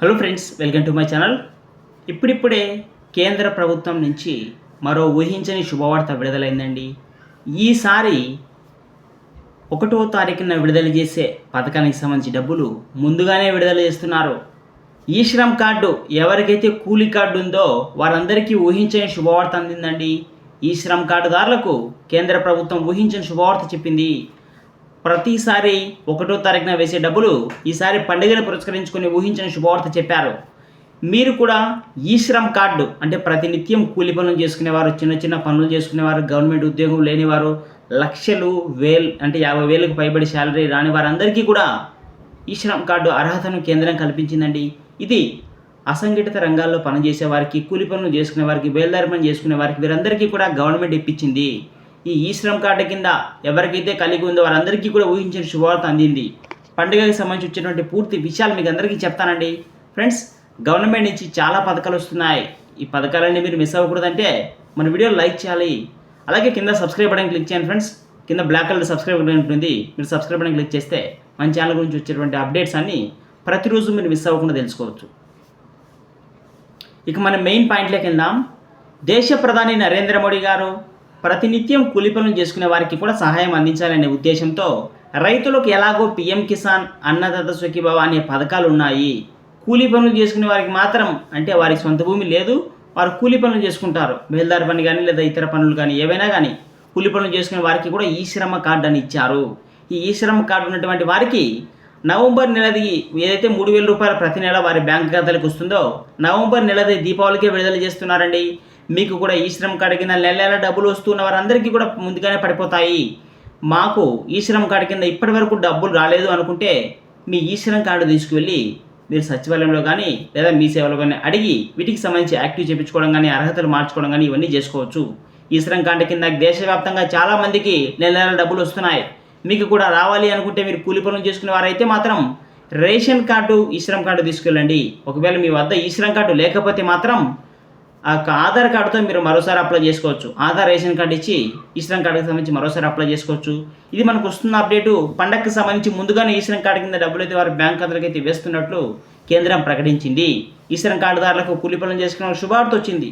Hello friends welcome to my channel ఇప్పుడిప్పుడే కేంద్ర ప్రభుత్వం నుంచి మరో ఊహించని శుభవార్త విడుదలైందండి. ఈసారి ఒకటో తారీఖున విడుదల చేసే పథకానికి సంబంధించి డబ్బులు ముందుగానే విడుదల చేస్తున్నారు. ఈ శ్రమ్ కార్డు ఎవరికైతే కూలీ కార్డు ఉందో వారందరికీ ఊహించని శుభవార్త అందిందండి. ఈ శ్రమ్ కార్డుదారులకు కేంద్ర ప్రభుత్వం ఊహించని శుభవార్త చెప్పింది. ప్రతిసారి ఒకటో తారీఖున వేసే డబ్బులు ఈసారి పండుగను పురస్కరించుకొని ఊహించిన శుభవార్త చెప్పారు. మీరు కూడా ఈ శ్రమ్ కార్డు అంటే ప్రతినిత్యం కూలి పనులు చేసుకునేవారు చిన్న చిన్న పనులు చేసుకునేవారు గవర్నమెంట్ ఉద్యోగం లేనివారు లక్షలు వేల్ అంటే యాభై వేలకు పైబడి శాలరీ రాని వారందరికీ కూడా ఈ శ్రమ్ కార్డు అర్హతను కేంద్రం కల్పించిందండి. ఇది అసంఘటిత రంగాల్లో పనిచేసే వారికి కూలి పనులు చేసుకునే వారికి బేల్దారి పని చేసుకునే వారికి వీరందరికీ కూడా గవర్నమెంట్ ఇప్పించింది. ఈ ఈ శ్రమ్ కార్డు కింద ఎవరికైతే కలిగి ఉందో వారందరికీ కూడా ఊహించిన శుభవార్త అందింది. పండుగకి సంబంధించి వచ్చినటువంటి పూర్తి విషయాలు మీకు అందరికీ చెప్తానండి. ఫ్రెండ్స్ గవర్నమెంట్ నుంచి చాలా పథకాలు వస్తున్నాయి. ఈ పథకాలన్నీ మీరు మిస్ అవ్వకూడదంటే మన వీడియో లైక్ చేయాలి. అలాగే కింద సబ్స్క్రైబ్ బటన్ క్లిక్ చేయండి ఫ్రెండ్స్. కింద బ్లాక్ కలర్ సబ్స్క్రైబ్ బటన్ ఉంటుంది. మీరు సబ్స్క్రైబ్ బటన్ క్లిక్ చేస్తే మన ఛానల్ గురించి వచ్చేటువంటి అప్డేట్స్ అన్నీ ప్రతిరోజు మీరు మిస్ అవ్వకుండా తెలుసుకోవచ్చు. ఇక మన మెయిన్ పాయింట్లోకి వెళ్దాం. దేశ ప్రధాని నరేంద్ర మోడీ గారు ప్రతినిత్యం కూలి పనులు చేసుకునే వారికి కూడా సహాయం అందించాలనే ఉద్దేశంతో రైతులకు ఎలాగో పిఎం కిసాన్ అన్నదాత సుఖీభవ అనే పథకాలు ఉన్నాయి కూలీ పనులు చేసుకునే వారికి మాత్రం అంటే వారికి సొంత భూమి లేదు వారు కూలీ పనులు చేసుకుంటారు. బేల్దారి పని కానీ లేదా ఇతర పనులు కానీ ఏవైనా కానీ కూలి పనులు చేసుకునే వారికి కూడా ఈ శ్రమ కార్డు అని ఇచ్చారు. ఈ ఈ శ్రమ కార్డు ఉన్నటువంటి వారికి నవంబర్ నెలది ఏదైతే మూడు వేల రూపాయలు ప్రతి నెల వారి బ్యాంక్ ఖాతాలకు వస్తుందో నవంబర్ నెలది దీపావళికే విడుదల చేస్తున్నారండి. మీకు కూడా ఈ శ్రమ్ కార్డు కింద నెల నెల డబ్బులు వస్తున్న వారందరికీ కూడా ముందుగానే పడిపోతాయి. మాకు ఈ శ్రమ్ కార్డు కింద ఇప్పటి వరకు డబ్బులు రాలేదు అనుకుంటే మీ ఈ శ్రమ్ కార్డు తీసుకువెళ్ళి మీరు సచివాలయంలో కానీ లేదా మీ సేవలో కానీ అడిగి వీటికి సంబంధించి యాక్టివ్ చేయించుకోవడం కానీ అర్హతలు మార్చుకోవడం కానీ ఇవన్నీ చేసుకోవచ్చు. ఈ శ్రమ్ కార్డు కింద దేశవ్యాప్తంగా చాలామందికి నెల నెల డబ్బులు వస్తున్నాయి. మీకు కూడా రావాలి అనుకుంటే మీరు కూలి పనులు చేసుకునే వారైతే మాత్రం రేషన్ కార్డు ఈ శ్రమ్ కార్డు తీసుకెళ్ళండి. ఒకవేళ మీ వద్ద ఈ శ్రమ్ కార్డు లేకపోతే మాత్రం ఆ యొక్క ఆధార్ కార్డుతో మీరు మరోసారి అప్లై చేసుకోవచ్చు. ఆధార్ రేషన్ కార్డు ఇచ్చి ఈశ్రం కార్డుకి సంబంధించి మరోసారి అప్లై చేసుకోవచ్చు. ఇది మనకు వస్తున్న అప్డేటు. పండగకి సంబంధించి ముందుగానే ఈ శ్రమ్ కార్డు కింద డబ్బులు అయితే వారి బ్యాంక్ ఖాతాలకు అయితే వేస్తున్నట్లు కేంద్రం ప్రకటించింది. ఈశ్రం కార్డుదారులకు కూలి పనులు చేసుకున్న శుభార్త వచ్చింది.